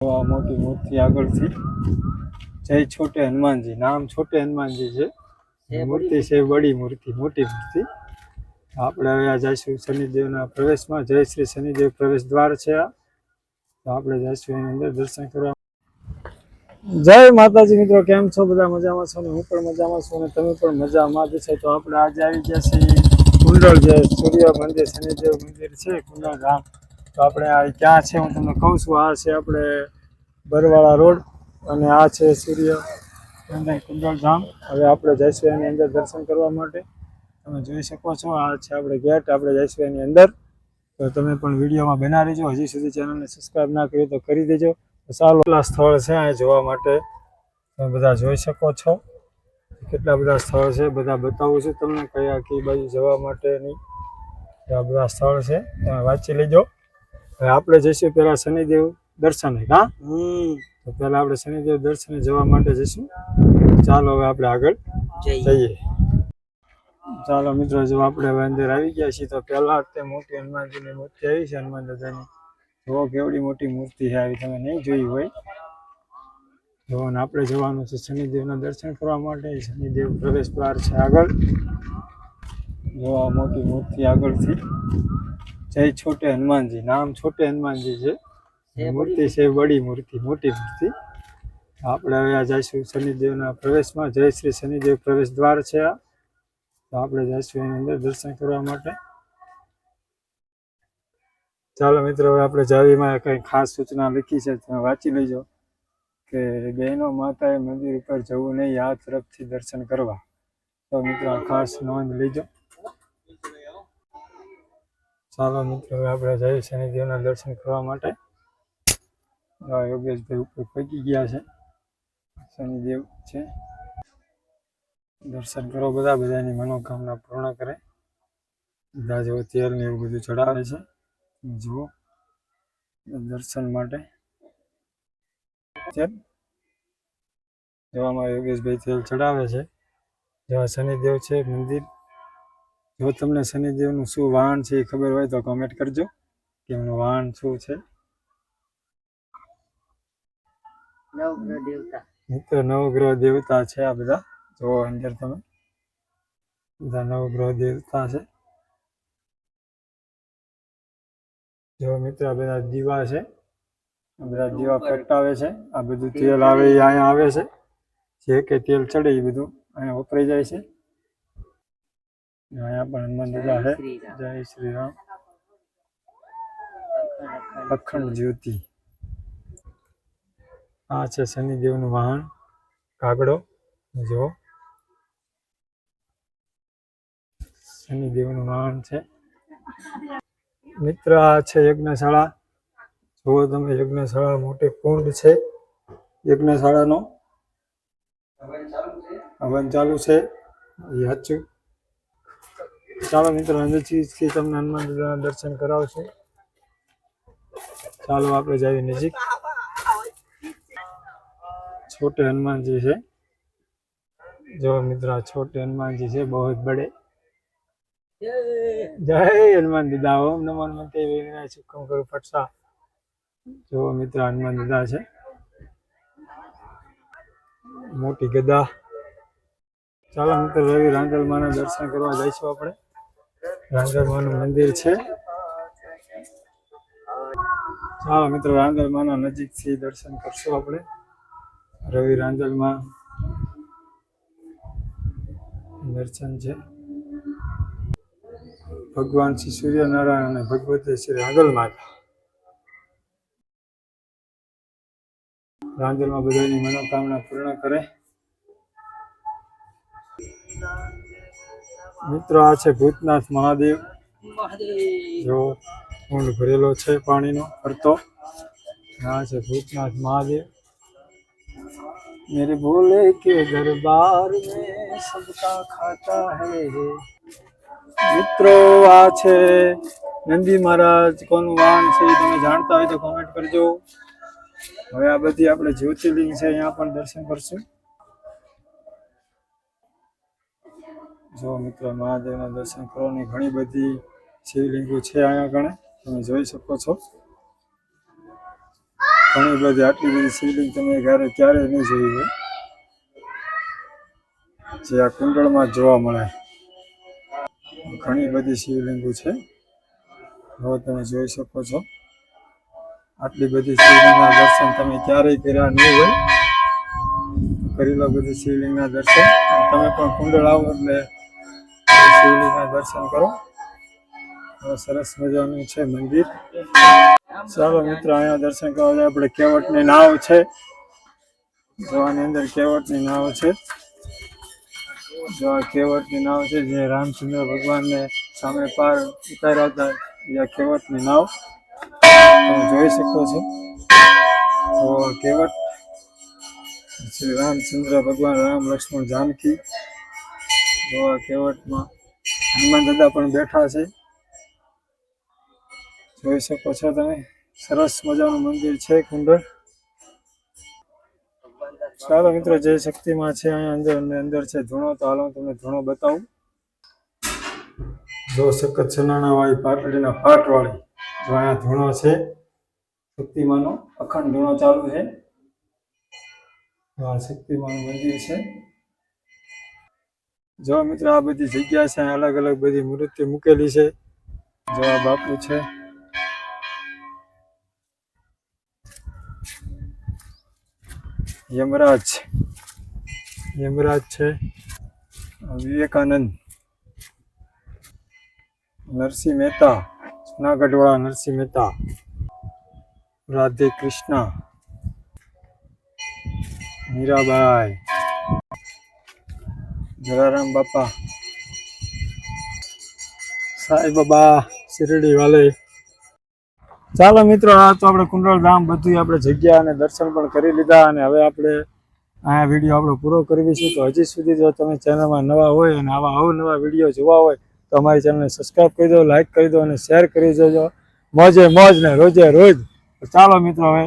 મોટી મૂર્તિ આગળથી જય છોટે હનુમાનજી. નામ છોટે હનુમાનજી છે. મૂર્તિ છે બડી મૂર્તિ મોટી મૂર્તિ. આપણે હવે આ જઈશું શનિદેવના પ્રવેશમાં. જય શ્રી શનિદેવ પ્રવેશ દ્વાર છે આ. તો આપણે જઈશું એની અંદર દર્શન કરવા. જય માતાજી મિત્રો કેમ છો? બધા મજામાં છો ને? હું પણ મજામાં છું ને તમે પણ મજામાં જ છો. તો આપણે આજે આવી ગયા છીએ કુંડળ જે સૂર્ય મંદિર શનિદેવ મંદિર છે કુંડળ ગામ તો આપણે આ ક્યાં છે, હું તમને કહું છું, આ છે આપણે બરવાળા રોડ અને આ છે સૂર્ય કુંડળ ધામ. હવે આપણે જઈશું અંદર દર્શન કરવા માટે. તમે જોઈ શકો છો, આ છે આપણે ગેટ, આપણે જઈશું એની અંદર. તો તમે પણ વિડીયોમાં બના રહેજો. હજી સુધી ચેનલને સબસ્ક્રાઈબ ના કર્યું તો કરી દેજો. સારું એટલા સ્થળ છે અહીંયા જોવા માટે? તમે બધા જોઈ શકો છો. કેટલા બધા સ્થળ છે, બધા બતાવું છું તમને કયા કઈ બાજુ જવા માટેની. આ બધા સ્થળ છે, તમે વાંચી લેજો. હવે આપણે જઈશું પહેલા શનિદેવ દર્શને હા? તો પહેલા આપણે શનિદેવ દર્શને જવા માટે જઈશું. ચાલો હવે આપણે આગળ જઈએ. ચાલો મિત્રો જો આપણે હવે અંદર આવી ગયા છીએ તો પહેલા તે મોટી હનુમાનજીની મૂર્તિ આવી છે હનુમાન દાદાની. જુઓ કેવડી મોટી મૂર્તિ છે આવી તમે નહીં જોઈ હોય. જુઓ આપણે જવાનું છે શનિદેવના દર્શન કરવા માટે. શનિદેવ પ્રવેશ દ્વાર છે આગળ. જુઓ મોટી મૂર્તિ આગળથી. જય છોટે હનુમાનજી. નામ છોટે હનુમાનજી છે. મૂર્તિ છે બડી મૂર્તિ મોટી મૂર્તિ. આપણે હવે આ જઈશું શનિદેવના પ્રવેશમાં. જય શ્રી શનિદેવ પ્રવેશ દ્વાર છે આ. તો આપણે જઈશું એની અંદર દર્શન કરવા માટે. ચાલો મિત્રો હવે આપણે જાવીમાં કંઈ ખાસ સૂચના લખી છે તમે વાંચી લેજો કે બહેનો માતાએ મંદિર ઉપર જવું નહીં આ તરફથી દર્શન કરવા. તો મિત્રો ખાસ નોંધ લેજો. ચાલો મિત્રો આપણે જઈએ શનિદેવના દર્શન કરવા માટે. યોગેશભાઈ ઉપર પહોંચી ગયા છે. શનિદેવ છે. દર્શન કરો બધા, બધાની મનોકામના પૂર્ણ કરે. બધા જેવો તેલ ને એવું બધું ચડાવે છે. જુઓ. દર્શન માટે. તેલ જોવામાં યોગેશભાઈ તેલ ચડાવે છે. જેવા શનિદેવ છે, મંદિર. જો તમને શનિદેવનું શું વાહન છે એ ખબર હોય તો કમેન્ટ કરજો કે એમનું વાહન શું છે. મિત્રો નવગ્રહ દેવતા છે આ બધા. જો અંદર તમે. બધા નવગ્રહ દેવતા છે. જો મિત્ર આ બધા દીવા છે. આ બધા દીવા પ્રગટાવે છે. આ બધું તેલ આવે એ અહીંયા આવે છે. જે કે તેલ ચડે એ બધું અહીંયા વપરાઈ જાય છે. અહીંયા પણ છે શ્રી રામ. જય શ્રી રામ અખંડ જ્યોતિ આ છે શનિદેવનું વાહન કાગડો જો શનિદેવનું વાહન છે મિત્ર આ છે યજ્ઞશાળા જુઓ તમે યજ્ઞશાળા મોટી કુંડ છે। યજ્ઞશાળાનો હવન ચાલુ છે। એ ચાલો મિત્રો, અંદરથી તમને હનુમાન દાદાના દર્શન કરાવશે. ચાલો આપણે જઈએ નજીક. છોટે હનુમાનજી છે. જો મિત્રો છોટે હનુમાનજી છે, બહુ જ બડે. જય હનુમાન દાદા, ઓમ નમો હનુમંતે વિનાય સુખમ કરું ફટસા. જો મિત્ર હનુમાન દાદા છે. મોટી ગદા. ચાલો મિત્ર, રવિ રાંદલમાના દર્શન કરવા જઈશું આપણે. રાંદલમાનું મંદિર છે. ચાલો મિત્રો, રાંગરમાના નજીકથી દર્શન કરશું આપણે. રવિ રાંજલમાં દર્શન છે. ભગવાન શ્રી સૂર્યનારાયણ અને ભગવતી શ્રી રાંદલ માતા. રાંદલમાં બધાની મનોકામના પૂર્ણ કરે. મિત્રો આ છે ભૂતનાથ મહાદેવ મહાદેવ જો કુંડ ભરેલો છે પાણીનો ફરતો આ છે ભૂતનાથ મહાદેવ मेरे भोले के दरबार में सबका खाता है મિત્રો આ છે નંદી મહારાજ કોનું વાહન છે એ તમે જાણતા હોય તો કોમેન્ટ કરજો હવે આ બધી આપણે જ્યોતિર્લિંગ છે અહીંયા પણ દર્શન કરશું જો મિત્રો મહાદેવના દર્શન કરવાની ઘણી બધી શિવલિંગો છે અહીંયા ગણે તમે જોઈ શકો છો. ઘણી બધી આટલી બધી શિવલિંગ તમે ક્યારે ક્યારેય નહીં જોઈ હોય. જે આ કુંડળમાં જોવા મળે. ઘણી બધી શિવલિંગો છે. હવે તમે જોઈ શકો છો. આટલી બધી શિવલિંગના દર્શન તમે ક્યારેય કર્યા નહીં હોય. કરી લો બધી શિવલિંગના દર્શન. તમે પણ કુંડળ આવો એટલે દર્શન કરો. સરસ મજાનું છે મંદિર. ચાલો મિત્રો, અહીંયા દર્શન કરવા જાય. આપણે કેવટની નાવ છે. જોવાની અંદર કેવટની નાવ છે. કેવટની નાવ છે જે રામચંદ્ર ભગવાનને સામે પાર ઉતાર્યા હતા, એ આ કેવટની નાવ. તમે જોઈ શકો છો. તો કેવટ શ્રી રામચંદ્ર ભગવાન રામ લક્ષ્મણ જાનકી. જો આ કેવટમાં હનુમાન દાદા પણ બેઠા છે. જોઈ શકો છો તમે. સરસ મજાનું મંદિર છે કુંડળ ચાલો મિત્રો, જય શક્તિમાં છે અહીંયા અંદર અને અંદર છે ધૂણો. તો હાલો તમને ધૂણો બતાવું. જો સખત સનાણા વાળી પાટડીના પાટવાળી જો અહીંયા ધૂણો છે. શક્તિમાનો અખંડ ધૂણો ચાલુ છે. શક્તિમાનું મંદિર છે. જો મિત્રો આ બધી જગ્યા છે, અલગ અલગ બધી મૂર્તિ મૂકેલી છે. જવાબ આપવું છે. યમરાજ યમરાજ છે. વિવેકાનંદ. નરસિંહ મહેતા. જુનાગઢવાળા નરસિંહ મહેતા. રાધે કૃષ્ણ. મીરાબાઈ. જલારામ બાપા. સાંઈ બાબા, શિરડી વાલે. ચાલો મિત્રો, આ તો આપણે કુંડળ ધામ બધી આપણે જગ્યા અને દર્શન પણ કરી લીધા અને હવે આપણે આ વીડિયો આપણો પૂરો કરવી છે તો હજી સુધી જો તમે ચેનલમાં નવા હોય અને આવા અવનવા વીડિયો જોવા હોય, તો અમારી ચેનલને સબસ્ક્રાઈબ કરી દો લાઈક કરી દો અને શેર કરી દેજો. મોજે મોજ ને રોજે રોજ. ચાલો મિત્રો, હવે